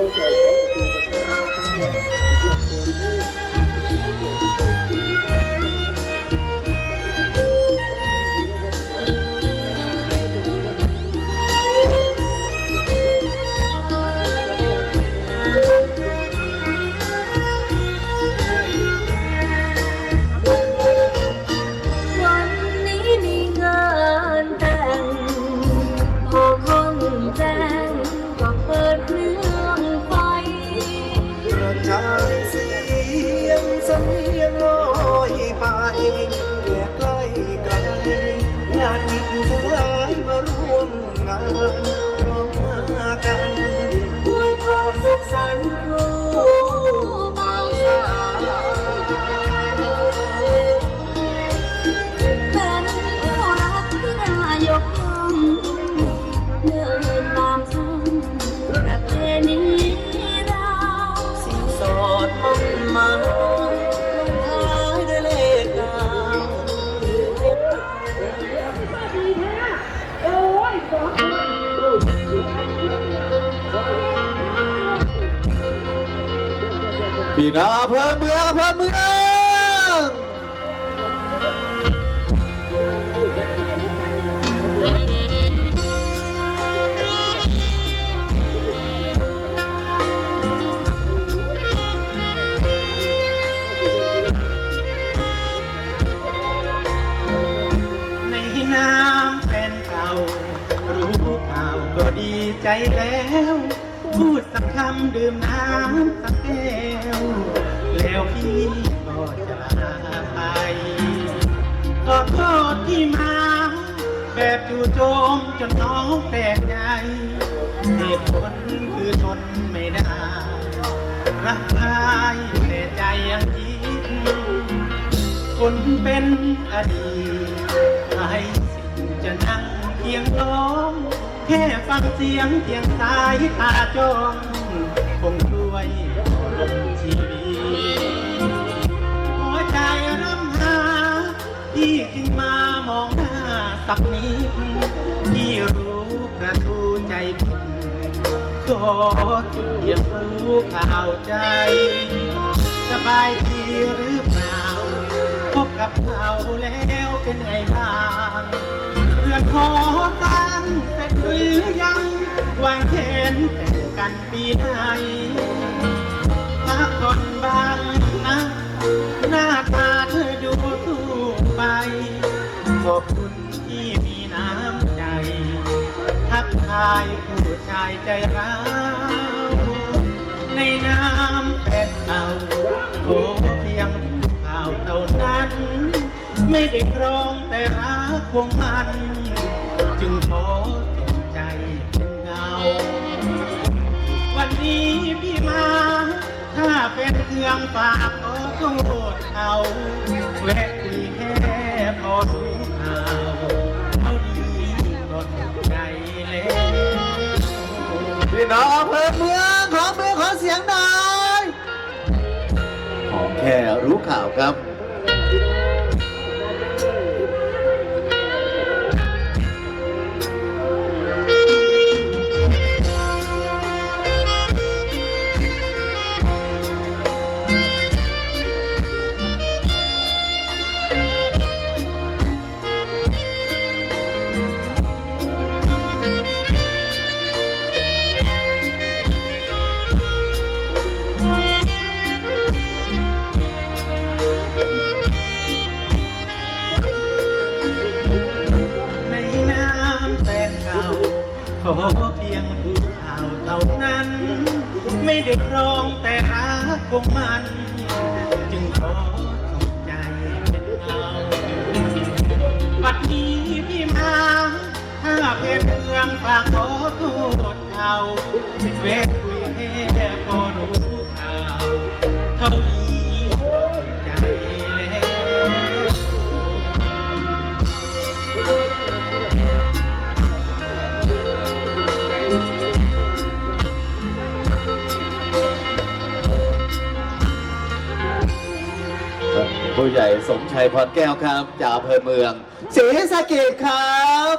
วัน พี่น้องอำเภอเมืองอำเภอเมืองในน้ำแฟนเก่ารู้ข่าวก็ดีใจแล้ว พูดสักคำดื่มน้ำสักแก้วแล้วพี่ก็จะลาไปขอโทษที่มา แบบจู่โจมจนน้องแปลกใจเหตุผลคือทนไม่ได้ รักใครแต่ใจยังคิดคนเป็นอดีตใครสิ่งจะนั่งเคียงร้อ แค่ฟังเสียงเพียงสายตาจ้องคงช่วยลมชีวิตหัวใจรำหาที่จึงมามองหน้าสักนิดที่รู้กระทู้ใจผิดก็เดียวรู้ข่าวใจ สบายดีหรือเปล่า พบกับเขาแล้วเป็นไงบ้าง ยังวางแผนแต่งกันปีไหนพักก่อนบ้างนะ หน้าตาเธอดูสู้ไป ขอบคุณที่มีน้ำใจ ทักทายผู้ชายใจร้าวในน้ำเป็นเอาโอเพียงข่าวเท่านั้น ไม่ได้ครองแต่รักของมัน จึงขอ วันนี้พี่มา ถ้าเป็นเครื่องฝากขอโทษเขาแวะคุยแค่พอรู้ข่าวเท่านี้ก็ถูกใจแล้วพี่น้องอำเภอเมืองของเมืองขอเสียงหน่อยของแค่รู้ข่าวครับ อเพียงผู้ข่าวเท่านั้น ไม่ได้ครองแต่หาคงมัน จึงขอส่งใจเป็นเงาบัดนี้พี่มาถ้าเพเรื่องฝากขอโทษเขาเวทคุยแค่คน ผู้ใหญ่สมชัยพรแก้วครับจากอำเภอเมืองศรีสะเกดครับ